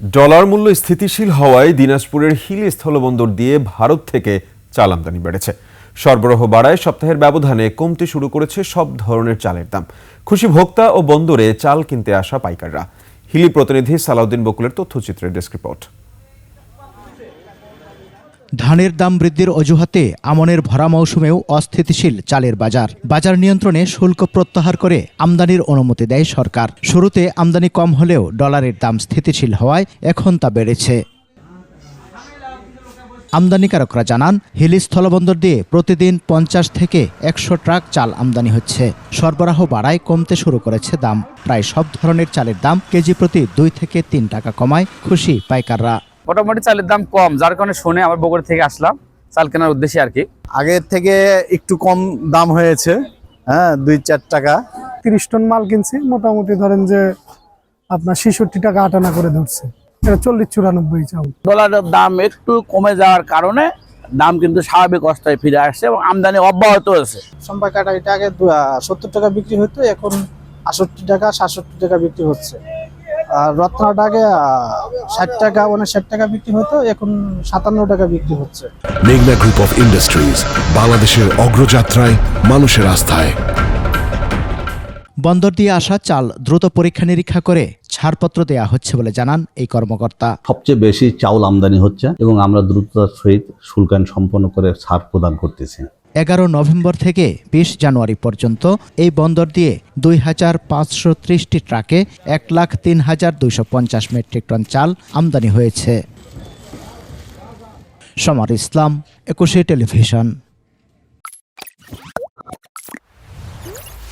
Dollar মূল্য স্থিতিশীল হওয়ায় দিনাজপুরের হিলি স্থলবন্দর দিয়ে ভারত থেকে চাল আমদানি বেড়েছে। সরবরাহ বাড়ায় সপ্তাহের ব্যবধানে কমতে শুরু করেছে সব ধরনের চালের দাম। খুশি ভোক্তা ও বন্দরে চাল কিনতে আসা পাইকাররা। হিলি প্রতিনিধি সালাউদ্দিন বকুলের তথ্যচিত্রের ডেস্ক রিপোর্ট। ধানের দাম বৃদ্ধির অজুহাতে আমনের ভরা মৌসুমেও অস্থিতিশীল চালের বাজার। বাজার নিয়ন্ত্রণে শুল্ক প্রত্যাহার করে আমদানির অনুমতি দেয় সরকার। শুরুতে আমদানি কম হলেও ডলারের দাম স্থিতিশীল হওয়ায় এখন তা বেড়েছে। আমদানিকারকরা জানান হিলি স্থলবন্দর দিয়ে প্রতিদিন পঞ্চাশ থেকে একশো ট্রাক চাল আমদানি হচ্ছে। সরবরাহ বাড়ায়, কমতে শুরু করেছে দাম। প্রায় সব ধরনের চালের দাম কেজি প্রতি দুই থেকে তিন টাকা কমায় খুশি পাইকাররা। মোটামুটি চালের দাম কম যার কারণে শুনে আমার বগুড়া থেকে আসলাম চাল কেনার উদ্দেশ্যে আর কি। আগের থেকে একটু কম দাম হয়েছে হ্যাঁ দুই চার টাকা। তিরিশ টন মাল কিনছি মোটামুটি ধরেন যে আপনার ছেষট্টি টাকা আটানা করে ধরছে। এটা চল্লিশ চুরানব্বই চাউল ডলারের দাম একটু কমে যাওয়ার কারণে দাম কিন্তু স্বাভাবিক অবস্থায় ফিরে আসছে এবং আমদানি অব্যাহত আছে সম্পা কাটা এটা আগে সত্তর টাকা বিক্রি হতো এখন আটষট্টি টাকা সাতষট্টি টাকা বিক্রি হচ্ছে। আর রত্নাটা আগে ষাট টাকা মানে ষাট টাকা বিক্রি হতো এখন সাতান্ন টাকা বিক্রি হচ্ছে। মেঘনা গ্রুপ অফ ইন্ডাস্ট্রিজ বাংলাদেশের অগ্রযাত্রায় মানুষের আস্থায়। বন্দর দিয়ে আসা চাল দ্রুত পরীক্ষা নিরীক্ষা করে ছাড়পত্র দেয়া হচ্ছে বলে জানান এই কর্মকর্তা। সবচেয়ে বেশি চাউল আমদানি হচ্ছে এবং আমরা দ্রুততার সহিত শুল্কায়ন সম্পন্ন করে ছাড় প্রদান করতেছি। এগারো নভেম্বর থেকে বিশ জানুয়ারি পর্যন্ত এই বন্দর দিয়ে দুই হাজার পাঁচশো ত্রিশটি ট্রাকে এক লাখ তিন হাজার দুইশো পঞ্চাশ মেট্রিক টন চাল আমদানি হয়েছে। সমার ইসলাম, একুশে টেলিভিশন।